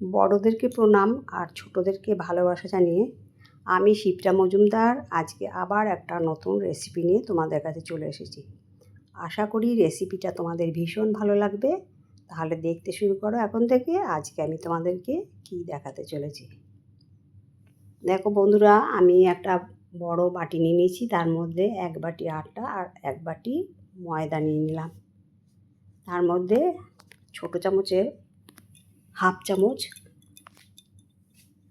বড়োদেরকে প্রণাম আর ছোটোদেরকে ভালোবাসা জানিয়ে আমি শিপ্রা মজুমদার আজকে আবার একটা নতুন রেসিপি নিয়ে তোমাদের কাছে চলে এসেছি। আশা করি রেসিপিটা তোমাদের ভীষণ ভালো লাগবে। তাহলে দেখতে শুরু করো এখন থেকে। আজকে আমি তোমাদেরকে কি দেখাতে চলেছি। দেখো বন্ধুরা, আমি একটা বড় বাটি নিয়ে নিয়েছি। তার মধ্যে এক বাটি আটা আর এক বাটি ময়দা নিয়ে নিলাম। তার মধ্যে ছোটো চামচের হাফ চামচ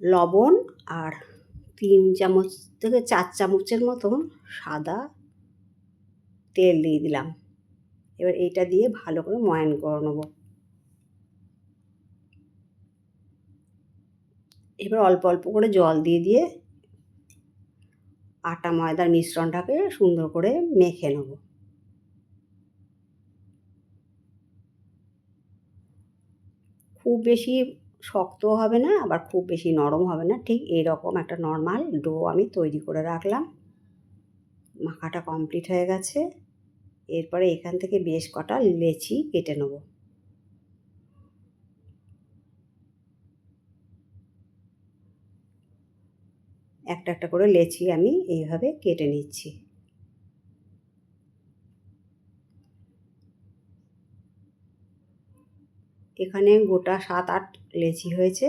লবণ আর তিন চামচ থেকে চার চামচের মতন সাদা তেল দিয়ে দিলাম। এবার এইটা দিয়ে ভালো করে ময়ান করে নেব। এবার অল্প অল্প করে জল দিয়ে দিয়ে আটা ময়দার মিশ্রণটাকে সুন্দর করে মেখে নেব। খুব বেশি শক্ত হবে না, আবার খুব বেশি নরম হবে না। ঠিক এরকম একটা নর্মাল ডো আমি তৈরি করে রাখলাম। মাখাটা কমপ্লিট হয়ে গেছে। এরপরে এখান থেকে বেশ কটা লেচি কেটে নেব। একটা একটা করে লেচি আমি এইভাবে কেটে নিচ্ছি। এখানে গোটা সাত আট লেচি হয়েছে।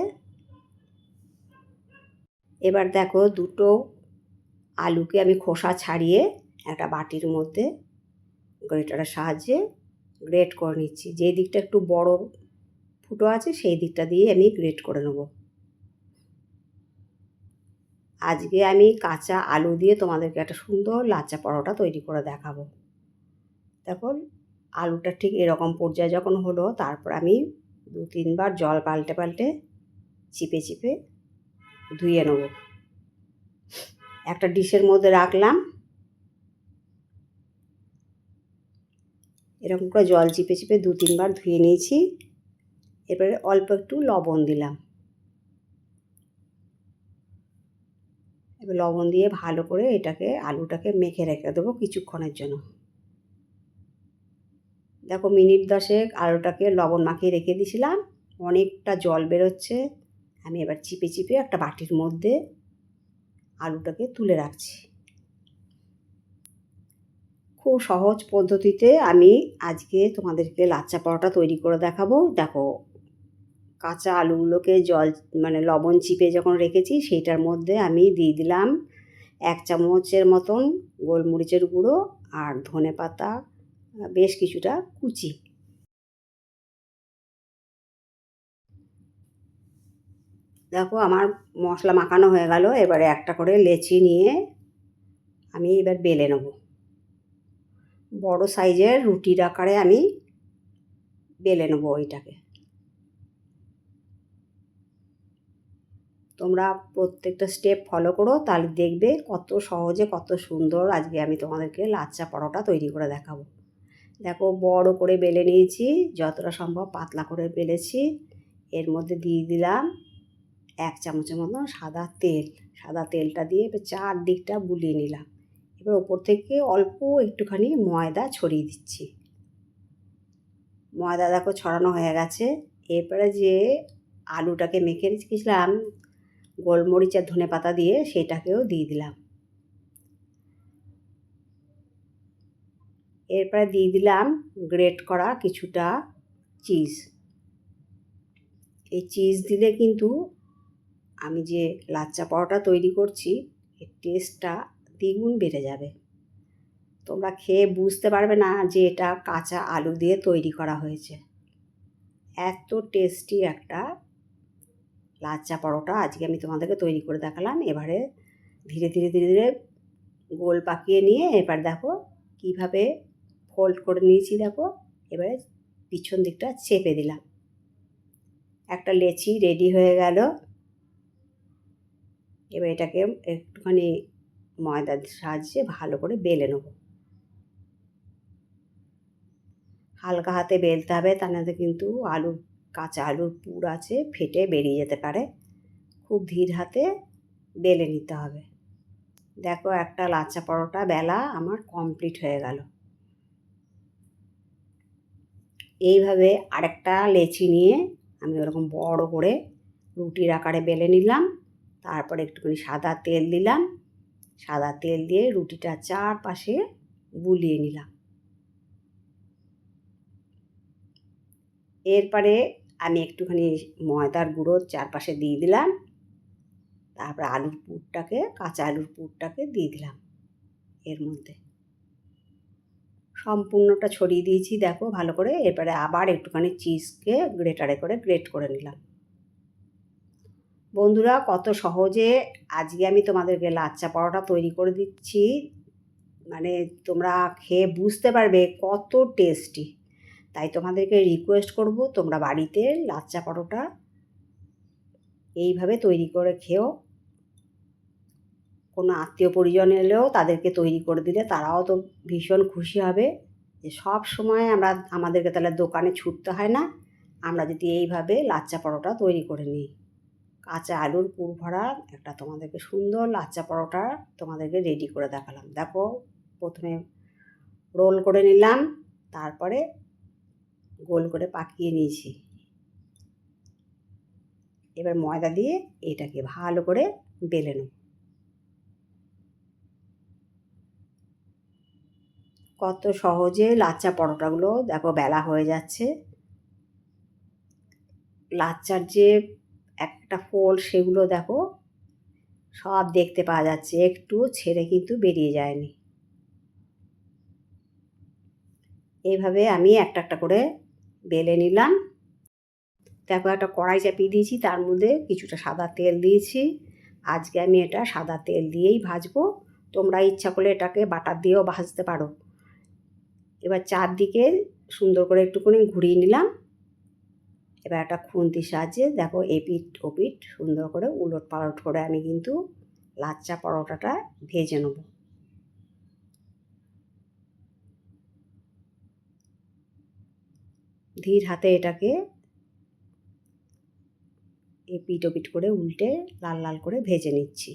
এবার দেখো দুটো আলুকে আমি খোসা ছাড়িয়ে একটা বাটির মধ্যে গ্রেটারের সাহায্যে গ্রেট করে নিচ্ছি। যে দিকটা একটু বড় ফুটো আছে, সেই দিকটা দিয়ে আমি গ্রেট করে নেব। আজকে আমি কাঁচা আলু দিয়ে তোমাদেরকে একটা সুন্দর লাচা পরোটা তৈরি করে দেখাবো। দেখুন আলুটা ঠিক এরকম পর্যায়ে যখন হলো, তারপর আমি দু তিনবার জল পাল্টে পাল্টে চিপে চিপে ধুয়ে নেব। একটা ডিশের মধ্যে রাখলাম। এরকম করে জল চিপে চিপে দু তিনবার ধুয়ে নিয়েছি। এরপরে অল্প একটু লবণ দিলাম। এবার লবণ দিয়ে ভালো করে এটাকে, আলুটাকে মেখে রেখে দেবো কিছুক্ষণের জন্য। দেখো মিনিট দশেক আলুটাকে লবণ মাখিয়ে রেখে দিয়েছিলাম। অনেকটা জল বেরোচ্ছে। আমি এবার চিপে চিপে একটা বাটির মধ্যে আলুটাকে তুলে রাখছি। খুব সহজ পদ্ধতিতে আমি আজকে তোমাদেরকে লাচ্চা পরোটা তৈরি করে দেখাবো। দেখো, কাঁচা আলুগুলোকে জল মানে লবণ চিপে যখন রেখেছি, সেইটার মধ্যে আমি দিয়ে দিলাম এক চামচের মতন গোলমরিচের গুঁড়ো আর ধনে পাতা বেশ কিছুটা কুচি। দেখো আমার মশলা মাখানো হয়ে গেল, এবারে একটা করে লেচি নিয়ে আমি এবার বেলে নেব। বড় সাইজের রুটির আকারে আমি বেলে নেব ওইটাকে। তোমরা প্রত্যেকটা স্টেপ ফলো করো, তাহলে দেখবে কত সহজে কত সুন্দর আজকে আমি তোমাদেরকে লাচ্চা পরোটা তৈরি করে দেখাবো। দেখো বড় করে বেলে নিয়েছি, যতটা সম্ভব পাতলা করে বেলেছি। এর মধ্যে দিয়ে দিলাম এক চামচের মতো সাদা তেল। সাদা তেলটা দিয়ে এবার চারদিকটা বুলিয়ে নিলাম। এবার ওপর থেকে অল্প একটুখানি ময়দা ছড়িয়ে দিচ্ছি। ময়দা দেখো ছড়ানো হয়ে গেছে। এরপরে যে আলুটাকে মেখে রেখেছিলাম গোলমরিচ আর ধনে পাতা দিয়ে সেটাকেও দিয়ে দিলাম। এরপরে দিয়ে দিলাম গ্রেট করা কিছুটা চিজ এই চিজ দিলে কিন্তু আমি যে লাচ্চা পরোটা তৈরি করছি, এর টেস্টটা দ্বিগুণ বেড়ে যাবে। তোমরা খেয়ে বুঝতে পারবে না যে এটা কাঁচা আলু দিয়ে তৈরি করা হয়েছে। এত টেস্টি একটা লাচ্চা পরোটা আজকে আমি তোমাদেরকে তৈরি করে দেখালাম। এবারে ধীরে ধীরে ধীরে ধীরে গোল পাকিয়ে নিয়ে এবার দেখো কীভাবে ফোল্ড করে নিয়েছি দেখো। এবারে পিছন দিকটা চেপে দিলাম। একটা লেচি রেডি হয়ে গেল। এবার এটাকে একটুখানি ময়দার সাহায্যে ভালো করে বেলে নেব। হালকা হাতে বেলতে হবে, তা নাহলে কিন্তু আলু কাঁচা আলুর পুর আছে, ফেটে বেরিয়ে যেতে পারে। খুব ধীর হাতে বেলে নিতে হবে। দেখো একটা লাচ্চা পরোটা বেলা আমার কমপ্লিট হয়ে গেল। এইভাবে আরেকটা লেচি নিয়ে আমি ওরকম বড় করে রুটির আকারে বেলে নিলাম। তারপরে একটুখানি সাদা তেল দিলাম। সাদা তেল দিয়ে রুটিটা চারপাশে বুলিয়ে নিলাম। এরপরে আমি একটুখানি ময়দার গুঁড়ো চারপাশে দিয়ে দিলাম। তারপরে আলুর পুরটাকে, কাঁচা আলুর পুরটাকে দিয়ে দিলাম এর মধ্যে। সম্পূর্ণটা ছড়িয়ে দিয়েছি, দেখো, ভালো করে। এরপরে আবার একটুখানি চিজকে গ্রেটারে করে গ্রেট করে নিলাম। বন্ধুরা, কত সহজে আজকে আমি তোমাদেরকে লাচ্চা পরোটা তৈরি করে দিচ্ছি। মানে তোমরা খেয়ে বুঝতে পারবে কত টেস্টি তাই তোমাদেরকে রিকোয়েস্ট করব, তোমরা বাড়িতে লাচ্চা পরোটা এইভাবে তৈরি করে খেও। কোনো আত্মীয় পরিজন এলেও তাদেরকে তৈরি করে দিলে তারাও তো ভীষণ খুশি হবে যে সব সময় আমরা আমাদেরকে তাহলে দোকানে ছুটতে হয় না। আমরা যদি এইভাবে লাচ্চা পরোটা তৈরি করে নিই। কাঁচা আলুর পুর ভরা একটা তোমাদেরকে সুন্দর লাচ্চা পরোটা তোমাদেরকে রেডি করে দেখালাম। দেখো, প্রথমে রোল করে নিলাম, তারপরে গোল করে পাকিয়ে নিয়েছি। এবার ময়দা দিয়ে এটাকে ভালো করে বেলে নেব। কত সহজে লাচ্চা পরোটাগুলো দেখো বেলা হয়ে যাচ্ছে। লাচ্চার যে একটা ফোল সেগুলো দেখো সব দেখতে পাওয়া যাচ্ছে, একটু ছেড়ে কিন্তু বেরিয়ে যায়নি। এইভাবে আমি একটা একটা করে বেলে নিলাম। দেখো একটা কড়াই চাপিয়ে দিয়েছি, তার মধ্যে কিছুটা সাদা তেল দিয়েছি। আজকে আমি এটা সাদা তেল দিয়েই ভাজবো। তোমরা ইচ্ছা করলে এটাকে বাটার দিয়েও ভাজতে পারো। এবার চারদিকে সুন্দর করে একটুখানি ঘুরিয়ে নিলাম। এবার একটা খুন্তির সাহায্যে দেখো এপিট ওপিট সুন্দর করে উলট পালট করে আমি কিন্তু লাচ্চা পরোটাটা ভেজে নেব। ধীর হাতে এটাকে এপিট ওপিট করে উল্টে লাল লাল করে ভেজে নিচ্ছি।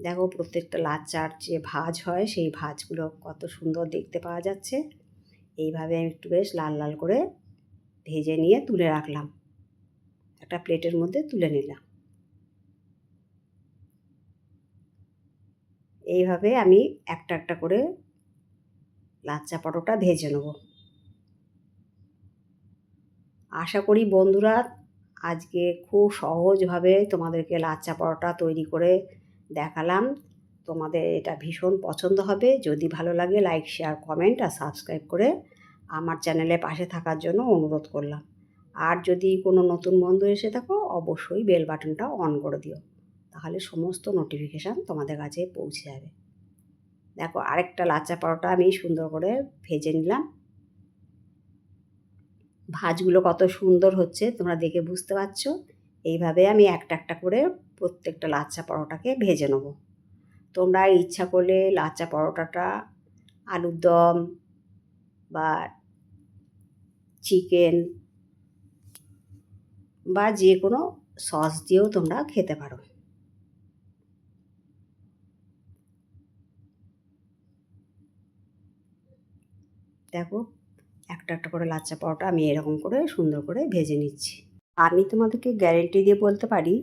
দেখো প্রত্যেকটা লাচ্চার যে ভাজ হয়, সেই ভাজগুলো কত সুন্দর দেখতে পাওয়া যাচ্ছে। এইভাবে আমি একটু বেশ লাল লাল করে ভেজে নিয়ে তুলে রাখলাম। একটা প্লেটের মধ্যে তুলে নিলাম। এইভাবে আমি একটা একটা করে লাচ্চা পরোটা ভেজে নেব। আশা করি বন্ধুরা, আজকে খুব সহজভাবে তোমাদেরকে লাচ্চা পরোটা তৈরি করে দেখালাম। তোমাদের এটা ভীষণ পছন্দ হবে। যদি ভালো লাগে লাইক শেয়ার কমেন্ট আর সাবস্ক্রাইব করে আমার চ্যানেলে পাশে থাকার জন্য অনুরোধ করলাম। আর যদি কোনো নতুন বন্ধু এসে থাকো, অবশ্যই বেল বাটনটা অন করে দিও। তাহলে সমস্ত নোটিফিকেশান তোমাদের কাছে পৌঁছে যাবে। দেখো, আরেকটা লাচ্চা পরোটা আমি সুন্দর করে ভেজে নিলাম। ভাজগুলো কত সুন্দর হচ্ছে, তোমরা দেখে বুঝতে পারছ। এইভাবে আমি একটা একটা করে প্রত্যেকটা লাচ্চা পরোটাকে ভেজে নেব। তোমরা ইচ্ছা করলে লাচ্চা পরোটাটা, আলুর দম বা চিকেন বা যে কোনো সস দিয়েও তোমরা খেতে পারো। দেখো, একটা একটা করে লাচ্চা পরোটা আমি এরকম করে সুন্দর করে ভেজে নিচ্ছি। আমি তোমাদেরকে গ্যারেন্টি দিয়ে বলতে পারি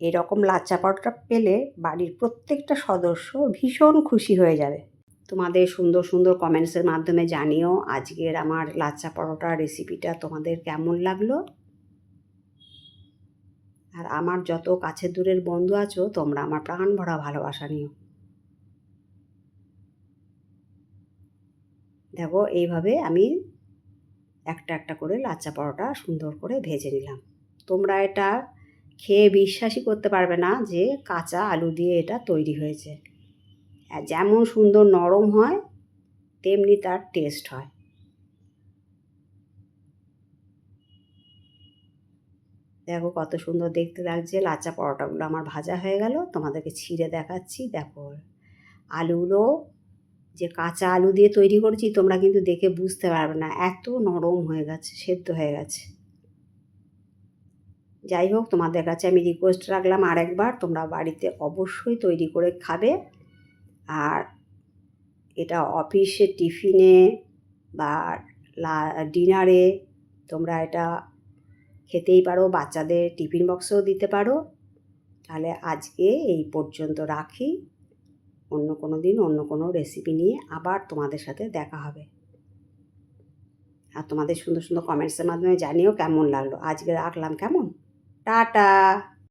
এরকম লাচ্চা পরোটা পেলে বাড়ির প্রত্যেকটা সদস্য ভীষণ খুশি হয়ে যাবে। তোমাদের সুন্দর সুন্দর কমেন্টসের মাধ্যমে জানিও আজকের আমার লাচ্চা পরোটা রেসিপিটা তোমাদের কেমন লাগল। আর আমার যত কাছের দূরের বন্ধু আছো, তোমরা আমার প্রাণ ভরা ভালোবাসা নিও। দেখো, এইভাবে আমি একটা একটা করে লাচ্চা পরোটা সুন্দর করে ভেজে নিলাম। তোমরা এটা খেয়ে বিশ্বাসই করতে পারবে না যে কাঁচা আলু দিয়ে এটা তৈরি হয়েছে। যেমন সুন্দর নরম হয়, তেমনি তার টেস্ট হয়। দেখো কত সুন্দর দেখতে লাগছে লাচা পরোটাগুলো আমার ভাজা হয়ে গেল, তোমাদেরকে ছিঁড়ে দেখাচ্ছি। দেখো, আলুগুলো যে কাঁচা আলু দিয়ে তৈরি করেছি, তোমরা কিন্তু দেখে বুঝতে পারবে না, এত নরম হয়ে গেছে, সেদ্ধ হয়ে গেছে। যাই হোক, তোমাদের কাছে আমি রিকোয়েস্ট রাখলাম আরেকবার। তোমরা বাড়িতে অবশ্যই তৈরি করে খাবে। আর এটা অফিসে টিফিনে বা ডিনারে তোমরা এটা খেতেই পারো, বাচ্চাদের টিফিন বক্সেও দিতে পারো। তাহলে আজকে এই পর্যন্ত রাখি। অন্য কোনো দিন অন্য কোনো রেসিপি নিয়ে আবার তোমাদের সাথে দেখা হবে। আর তোমাদের সুন্দর সুন্দর কমেন্টসের মাধ্যমে জানিও কেমন লাগল। আজকে রাখলাম কেমন? টাটা।